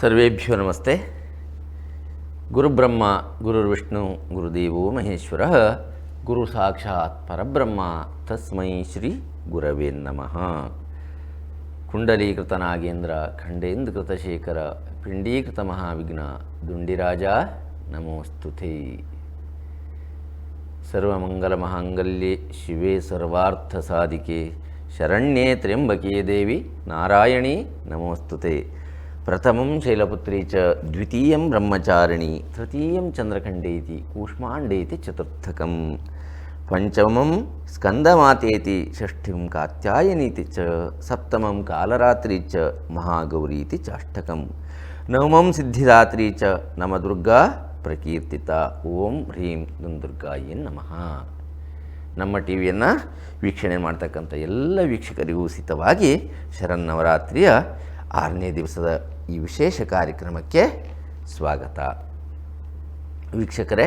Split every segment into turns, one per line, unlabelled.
ಸರ್ವೇಭ್ಯೋ ನಮಸ್ತೆ. ಗುರುಬ್ರಹ್ಮ ಗುರುರ್ವಿಷ್ಣು ಗುರುದೇವೋ ಮಹೇಶ್ವರ, ಗುರು ಸಾಕ್ಷಾತ್ ಪರಬ್ರಹ್ಮ, ತಸ್ಮೈ ಶ್ರೀ ಗುರವೇ ನಮಃ. ಕುಂಡಲೀಕೃತ ನಾಗೇಂದ್ರ, ಖಂಡೇಂದ್ರಕೃತ ಶೇಖರ, ಪಿಂಡೀಕೃತ ಮಹಾವಿಘ್ನ, ದುಂಡಿರಾಜ ನಮೋಸ್ತುತೆ ಸರ್ವಮಂಗಲಮಹಾಂಗಲ್ಯೆ ಶಿವೆ ಸರ್ವಾರ್ಥಸಾಧಿಕೆ ಶರಣ್ಯೇ ತ್ರ್ಯಂಬಕೆ ದೇವಿ, ನಾರಾಯಣಿ ನಮೋಸ್ತುತೆ ಪ್ರಥಮಂ ಶೈಲಪುತ್ರಿ ಚ ದ್ವಿತೀಯಂ ಬ್ರಹ್ಮಚಾರಿಣಿ ತೃತೀಯಂ ಚಂದ್ರಖಂಡೇತಿ ಕೂಷ್ಮಾಂಡೇತಿ ಚತುರ್ಥಕಂ ಪಂಚಮಂ ಸ್ಕಂದಮಾತೇತಿ ಷಷ್ಠಿಂ ಕಾತ್ಯಾಯನೀತಿ ಚ ಸಪ್ತಮಂ ಕಾಲರಾತ್ರಿ ಚ ಮಹಾಗೌರೀತಿ ಚಾಷ್ಟಕಂ ನವಮಂ ಸಿದ್ಧಿದಾತ್ರಿ ಚ ನಮದುರ್ಗಾ ಪ್ರಕೀರ್ತಿತ ಓಂ ಹ್ರೀಂ ದುರ್ಗಾಯಿ ನಮಃ ನಮ್ಮ ಟಿ ವಿಯನ್ನು ವೀಕ್ಷಣೆ ಮಾಡ್ತಕ್ಕಂಥ ಎಲ್ಲ ವೀಕ್ಷಕರಿಗೂ ಉಚಿತವಾಗಿ ಶರನ್ನವರಾತ್ರಿಯ ಆರನೇ ದಿವಸದ ಈ ವಿಶೇಷ ಕಾರ್ಯಕ್ರಮಕ್ಕೆ ಸ್ವಾಗತ. ವೀಕ್ಷಕರೇ,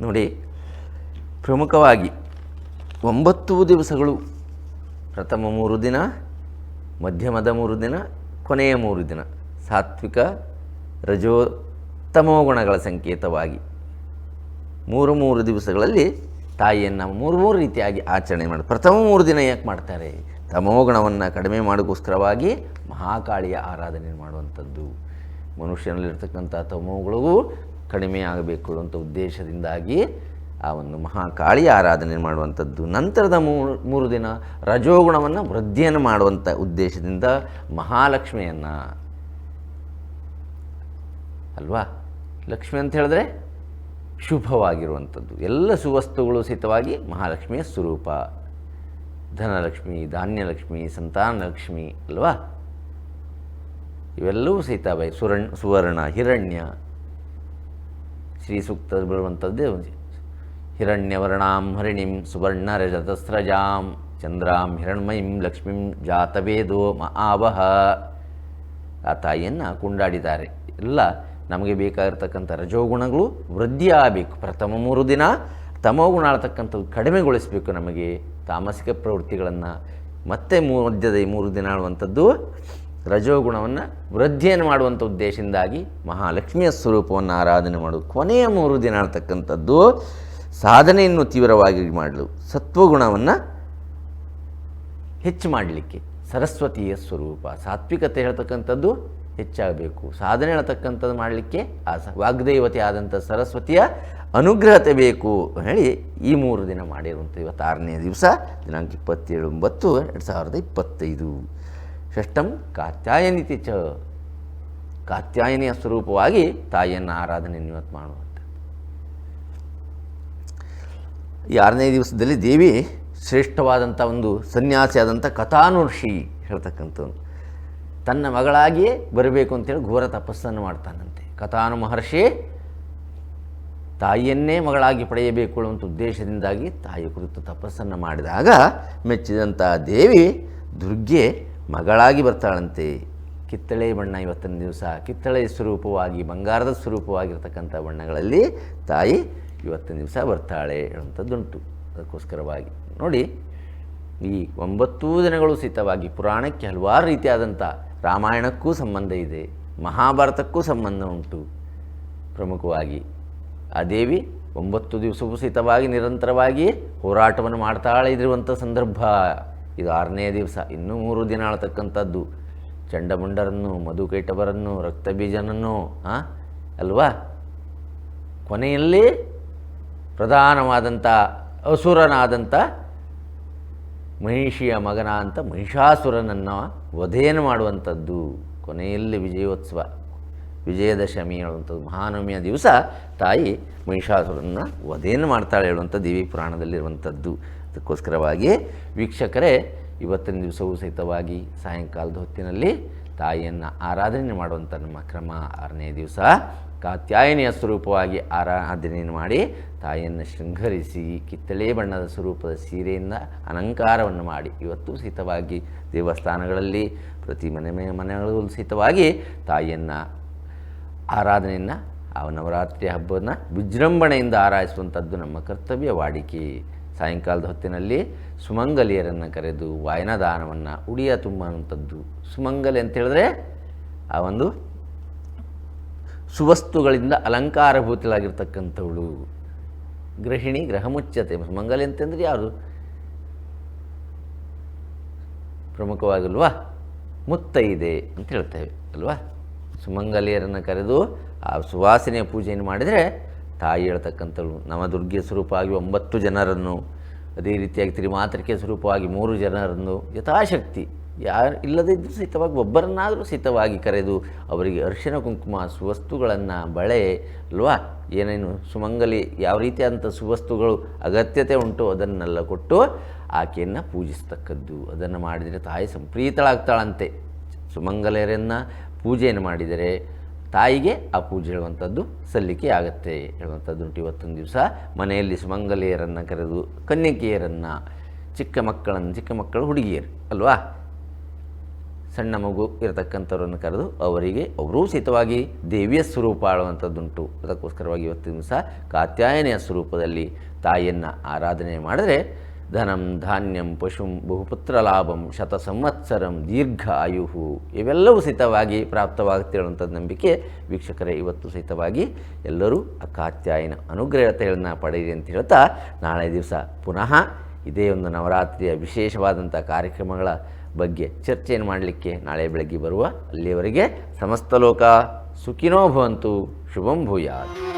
ನೋಡಿ, ಪ್ರಮುಖವಾಗಿ ಒಂಬತ್ತು ದಿವಸಗಳು. ಪ್ರಥಮ ಮೂರು ದಿನ, ಮಧ್ಯಮದ ಮೂರು ದಿನ, ಕೊನೆಯ ಮೂರು ದಿನ. ಸಾತ್ವಿಕ ರಜೋತ್ತಮೋ ಗುಣಗಳ ಸಂಕೇತವಾಗಿ ಮೂರು ಮೂರು ದಿವಸಗಳಲ್ಲಿ ತಾಯಿಯನ್ನು ಮೂರು ಮೂರು ರೀತಿಯಾಗಿ ಆಚರಣೆ ಮಾಡಿ ಪ್ರಥಮ ಮೂರು ದಿನ ಯಾಕೆ ಮಾಡ್ತಾರೆ? ತಮೋಗುಣವನ್ನು ಕಡಿಮೆ ಮಾಡೋಕ್ಕೋಸ್ಕರವಾಗಿ ಮಹಾಕಾಳಿಯ ಆರಾಧನೆ ಮಾಡುವಂಥದ್ದು. ಮನುಷ್ಯನಲ್ಲಿರ್ತಕ್ಕಂಥ ತಮೋಗಳಿಗೂ ಕಡಿಮೆ ಆಗಬೇಕು ಅಂತ ಉದ್ದೇಶದಿಂದಾಗಿ ಆ ಒಂದು ಮಹಾಕಾಳಿಯ ಆರಾಧನೆ ಮಾಡುವಂಥದ್ದು. ನಂತರದ ಮೂರು ದಿನ ರಜೋಗುಣವನ್ನು ವೃದ್ಧಿಯನ್ನು ಮಾಡುವಂಥ ಉದ್ದೇಶದಿಂದ ಮಹಾಲಕ್ಷ್ಮಿಯನ್ನು ಅಲ್ವಾ? ಲಕ್ಷ್ಮಿ ಅಂತ ಹೇಳಿದ್ರೆ ಶುಭವಾಗಿರುವಂಥದ್ದು. ಎಲ್ಲ ಸುವಸ್ತುಗಳು ಸಹಿತವಾಗಿ ಮಹಾಲಕ್ಷ್ಮಿಯ ಸ್ವರೂಪ. ಧನಲಕ್ಷ್ಮಿ, ಧಾನ್ಯಲಕ್ಷ್ಮಿ, ಸಂತಾನಲಕ್ಷ್ಮಿ ಅಲ್ವಾ? ಇವೆಲ್ಲವೂ ಸೀತಾಬಾಯಿ ಸುರಣ್ ಸುವರ್ಣ, ಹಿರಣ್ಯ. ಶ್ರೀ ಸೂಕ್ತ ಬರುವಂಥದ್ದೇ ಒಂದು ಹಿರಣ್ಯವರ್ಣಾಂ ಹರಿಣಿಂ ಸುವರ್ಣ ರಜತಸ್ರಜಾಂ ಚಂದ್ರಾಂ ಹಿರಣ್ಮಯಿಂ ಲಕ್ಷ್ಮೀಂ ಜಾತವೇದೋ ಆವಹ ಆ ತಾಯಿಯನ್ನು ಕೊಂಡಾಡಿದ್ದಾರೆ. ಎಲ್ಲ ನಮಗೆ ಬೇಕಾಗಿರ್ತಕ್ಕಂಥ ರಜೋಗುಣಗಳು ವೃದ್ಧಿಯಾಗಬೇಕು. ಪ್ರಥಮ ಮೂರು ದಿನ ತಮೋಗುಣ ಆಳ್ತಕ್ಕಂಥದ್ದು ಕಡಿಮೆಗೊಳಿಸಬೇಕು ನಮಗೆ. ತಾಮಸಿಕ ಪ್ರವೃತ್ತಿಗಳನ್ನು ಮತ್ತೆ ಮಧ್ಯದ ಈ ಮೂರು ದಿನ ಆಳುವಂಥದ್ದು ರಜೋಗುಣವನ್ನು ವೃದ್ಧಿಯನ್ನು ಮಾಡುವಂಥ ಉದ್ದೇಶದಿಂದಾಗಿ ಮಹಾಲಕ್ಷ್ಮಿಯ ಸ್ವರೂಪವನ್ನು ಆರಾಧನೆ ಮಾಡು ಕೊನೆಯ ಮೂರು ದಿನ ಆಳ್ತಕ್ಕಂಥದ್ದು ಸಾಧನೆಯನ್ನು ತೀವ್ರವಾಗಿ ಮಾಡಲು ಸತ್ವಗುಣವನ್ನು ಹೆಚ್ಚು ಮಾಡಲಿಕ್ಕೆ. ಸರಸ್ವತಿಯ ಸ್ವರೂಪ, ಸಾತ್ವಿಕತೆ ಹೇಳ್ತಕ್ಕಂಥದ್ದು ಹೆಚ್ಚಾಗಬೇಕು. ಸಾಧನೆ ಹೇಳ್ತಕ್ಕಂಥದ್ದು ಮಾಡಲಿಕ್ಕೆ ಆಸ. ವಾಗ್ದೇವತೆ ಆದಂಥ ಸರಸ್ವತಿಯ ಅನುಗ್ರಹತೆ ಬೇಕು ಹೇಳಿ ಈ ಮೂರು ದಿನ ಮಾಡಿರುವಂಥ ಇವತ್ತು ಆರನೇ ದಿವಸ, ದಿನಾಂಕ ಇಪ್ಪತ್ತೇಳು ಒಂಬತ್ತು ಎರಡು ಸಾವಿರದ ಇಪ್ಪತ್ತೈದು. ಷಷ್ಟಂ ಕಾತ್ಯಾಯನಿತಿ ಚ. ಕಾತ್ಯಾಯನಿಯ ಸ್ವರೂಪವಾಗಿ ತಾಯಿಯನ್ನು ಆರಾಧನೆ ಇವತ್ತು ಮಾಡುವಂಥ ಈ ಆರನೇ ದಿವಸದಲ್ಲಿ ದೇವಿ ಶ್ರೇಷ್ಠವಾದಂಥ ಒಂದು ಸನ್ಯಾಸಿಯಾದಂಥ ಕಥಾನುರ್ಷಿ ಹೇಳ್ತಕ್ಕಂಥವ್ನು. ತನ್ನ ಮಗಳಾಗಿಯೇ ಬರಬೇಕು ಅಂತೇಳಿ ಘೋರ ತಪಸ್ಸನ್ನು ಮಾಡ್ತಾನಂತೆ. ಕಥಾನು ಮಹರ್ಷಿ, ತಾಯಿಯನ್ನೇ ಮಗಳಾಗಿ ಪಡೆಯಬೇಕು ಅಂತ ಉದ್ದೇಶದಿಂದಾಗಿ ತಾಯಿ ಕುರಿತು ತಪಸ್ಸನ್ನು ಮಾಡಿದಾಗ ಮೆಚ್ಚಿದಂಥ ದೇವಿ ದುರ್ಗೆ ಮಗಳಾಗಿ ಬರ್ತಾಳಂತೆ. ಕಿತ್ತಳೆ ಬಣ್ಣ ಇವತ್ತಿನ ದಿವಸ. ಕಿತ್ತಳೆ ಸ್ವರೂಪವಾಗಿ, ಬಂಗಾರದ ಸ್ವರೂಪವಾಗಿರ್ತಕ್ಕಂಥ ಬಣ್ಣಗಳಲ್ಲಿ ತಾಯಿ ಇವತ್ತಿನ ದಿವಸ ಬರ್ತಾಳೆ ಹೇಳುವಂಥದ್ದುಂಟು. ಅದಕ್ಕೋಸ್ಕರವಾಗಿ ನೋಡಿ, ಈ ಒಂಬತ್ತು ದಿನಗಳು ಸಹಿತವಾಗಿ ಪುರಾಣಕ್ಕೆ ಹಲವಾರು ರೀತಿಯಾದಂಥ ರಾಮಾಯಣಕ್ಕೂ ಸಂಬಂಧ ಇದೆ, ಮಹಾಭಾರತಕ್ಕೂ ಸಂಬಂಧ ಉಂಟು ಪ್ರಮುಖವಾಗಿ. ಆ ದೇವಿ ಒಂಬತ್ತು ದಿವಸ ಉಪಸಿತವಾಗಿ ನಿರಂತರವಾಗಿ ಹೋರಾಟವನ್ನು ಮಾಡ್ತಾಳೆ ಇದಿರುವಂಥ ಸಂದರ್ಭ. ಇದು ಆರನೇ ದಿವಸ, ಇನ್ನೂ ಮೂರು ದಿನ ಆಳ್ತಕ್ಕಂಥದ್ದು. ಚಂಡಮುಂಡರನ್ನು, ಮಧುಕೈಟವರನ್ನು, ರಕ್ತಬೀಜನನ್ನು ಹಾಂ ಅಲ್ವಾ? ಕೊನೆಯಲ್ಲಿ ಪ್ರಧಾನವಾದಂಥ, ಅಸುರನಾದಂಥ ಮಹಿಷಿಯ ಮಗನ ಅಂತ ಮಹಿಷಾಸುರನನ್ನು ವಧೆಯನ್ನು ಮಾಡುವಂಥದ್ದು. ಕೊನೆಯಲ್ಲಿ ವಿಜಯೋತ್ಸವ, ವಿಜಯದಶಮಿ ಹೇಳುವಂಥದ್ದು ಮಹಾನವಮಿಯ ದಿವಸ ತಾಯಿ ಮಹಿಷಾಸುರನ್ನ ವಧೆಯನ್ನು ಮಾಡ್ತಾಳೆ ಹೇಳುವಂಥ ದೇವಿ ಪುರಾಣದಲ್ಲಿರುವಂಥದ್ದು. ಅದಕ್ಕೋಸ್ಕರವಾಗಿ ವೀಕ್ಷಕರೇ, ಇವತ್ತಿನ ದಿವಸವೂ ಸಹಿತವಾಗಿ ಸಾಯಂಕಾಲದ ಹೊತ್ತಿನಲ್ಲಿ ತಾಯಿಯನ್ನು ಆರಾಧನೆ ಮಾಡುವಂಥ ನಮ್ಮ ಕ್ರಮ ಆರನೇ ದಿವಸ. ಕಾತ್ಯಾಯನಿಯ ಸ್ವರೂಪವಾಗಿ ಆರಾಧನೆಯನ್ನು ಮಾಡಿ ತಾಯಿಯನ್ನು ಶೃಂಗರಿಸಿ ಕಿತ್ತಳೆ ಬಣ್ಣದ ಸ್ವರೂಪದ ಸೀರೆಯಿಂದ ಅಲಂಕಾರವನ್ನು ಮಾಡಿ. ಇವತ್ತು ಸಹಿತವಾಗಿ ದೇವಸ್ಥಾನಗಳಲ್ಲಿ ಪ್ರತಿ ಮನೆ ಮನೆ ಮನೆಗಳಲ್ಲೂ ಸಹಿತವಾಗಿ ತಾಯಿಯನ್ನು ಆರಾಧನೆಯನ್ನು, ಆ ನವರಾತ್ರಿ ಹಬ್ಬವನ್ನು ವಿಜೃಂಭಣೆಯಿಂದ ಆರಾಧಿಸುವಂಥದ್ದು ನಮ್ಮ ಕರ್ತವ್ಯ. ವಾಡಿಕೆ ಸಾಯಂಕಾಲದ ಹೊತ್ತಿನಲ್ಲಿ ಸುಮಂಗಲಿಯರನ್ನು ಕರೆದು ವಾಯನದಾನವನ್ನು ಉಡಿಯ ತುಂಬುವಂಥದ್ದು. ಸುಮಂಗಲಿ ಅಂತ ಹೇಳಿದ್ರೆ ಆ ಒಂದು ಸುವಸ್ತುಗಳಿಂದ ಅಲಂಕಾರಭೂತಳಾಗಿರ್ತಕ್ಕಂಥವಳು. ಗೃಹಿಣಿ ಗ್ರಹಮುಚ್ಚತೆ. ಮಂಗಲಿ ಅಂತಂದರೆ ಯಾರು? ಪ್ರಮುಖವಾಗಿಲ್ವಾ? ಮುತ್ತೈದೆ ಅಂತ ಹೇಳ್ತೇವೆ, ಅಲ್ವಾ? ಸುಮಂಗಲಿಯರನ್ನು ಕರೆದು ಆ ಸುವಾಸನೆಯ ಪೂಜೆಯನ್ನು ಮಾಡಿದರೆ ತಾಯಿ ಹೇಳ್ತಕ್ಕಂಥಳು ನವದುರ್ಗೆ ಸ್ವರೂಪವಾಗಿ ಒಂಬತ್ತು ಜನರನ್ನು, ಅದೇ ರೀತಿಯಾಗಿ ತ್ರಿಮಾತೃಕೆ ಸ್ವರೂಪವಾಗಿ ಮೂರು ಜನರನ್ನು ಯಥಾಶಕ್ತಿ ಯಾರು ಇಲ್ಲದಿದ್ದರೂ ಸಹಿತವಾಗಿ ಒಬ್ಬರನ್ನಾದರೂ ಸಹಿತವಾಗಿ ಕರೆದು ಅವರಿಗೆ ಅರಿಶಿನ ಕುಂಕುಮ ಸುವಸ್ತುಗಳನ್ನು ಬಳೆ ಅಲ್ವಾ? ಏನೇನು ಸುಮಂಗಲಿ ಯಾವ ರೀತಿಯಾದಂಥ ಸುವಸ್ತುಗಳು ಅಗತ್ಯತೆ ಉಂಟು ಅದನ್ನೆಲ್ಲ ಕೊಟ್ಟು ಆಕೆಯನ್ನು ಪೂಜಿಸ್ತಕ್ಕದ್ದು. ಅದನ್ನು ಮಾಡಿದರೆ ತಾಯಿ ಸಂಪ್ರೀತಳಾಗ್ತಾಳಂತೆ. ಸುಮಂಗಲೆಯರನ್ನು ಪೂಜೆಯನ್ನು ಮಾಡಿದರೆ ತಾಯಿಗೆ ಆ ಪೂಜೆ ಹೇಳುವಂಥದ್ದು ಸಲ್ಲಿಕೆ ಆಗುತ್ತೆ ಹೇಳುವಂಥದ್ದು ಉಂಟು ಇವತ್ತೊಂದು ದಿವಸ. ಮನೆಯಲ್ಲಿ ಸುಮಂಗಲೆಯರನ್ನು ಕರೆದು ಕನ್ಯಕೆಯರನ್ನು ಚಿಕ್ಕ ಮಕ್ಕಳನ್ನು ಚಿಕ್ಕ ಮಕ್ಕಳು ಹುಡುಗಿಯರು ಅಲ್ವಾ? ಸಣ್ಣ ಮಗು ಇರತಕ್ಕಂಥವ್ರನ್ನು ಕರೆದು ಅವರಿಗೆ ಅವರೂ ಸಹಿತವಾಗಿ ದೇವಿಯ ಸ್ವರೂಪ ಆಳುವಂಥದ್ದುಂಟು. ಅದಕ್ಕೋಸ್ಕರವಾಗಿ ಇವತ್ತಿನ ದಿವಸ ಕಾತ್ಯಾಯನೆಯ ಸ್ವರೂಪದಲ್ಲಿ ತಾಯಿಯನ್ನು ಆರಾಧನೆ ಮಾಡಿದರೆ ಧನಂ, ಧಾನ್ಯಂ, ಪಶುಂ, ಬಹುಪುತ್ರ ಲಾಭಂ ಶತ ಸಂವತ್ಸರಂ ದೀರ್ಘ ಆಯುಹು ಇವೆಲ್ಲವೂ ಸಹಿತವಾಗಿ ಪ್ರಾಪ್ತವಾಗುತ್ತಿರುವಂಥದ್ದು ನಂಬಿಕೆ ವೀಕ್ಷಕರೇ ಇವತ್ತು ಸಹಿತವಾಗಿ ಎಲ್ಲರೂ ಆ ಕಾತ್ಯಾಯನ ಅನುಗ್ರಹತೆಗಳನ್ನು ಪಡೆಯಿರಿ ಅಂತ ಹೇಳ್ತಾ ನಾಳೆ ದಿವಸ ಪುನಃ ಇದೇ ಒಂದು ನವರಾತ್ರಿಯ ವಿಶೇಷವಾದಂಥ ಕಾರ್ಯಕ್ರಮಗಳ ಬಗ್ಗೆ ಚರ್ಚೆಯನ್ನು ಮಾಡಲಿಕ್ಕೆ ನಾಳೆ ಬೆಳಗ್ಗೆ ಬರುವ ಅಲ್ಲಿಯವರೆಗೆ ಸಮಸ್ತ ಲೋಕ ಸುಖಿನೋ ಭವಂತು. ಶುಭಂ ಭೂಯಾತ್.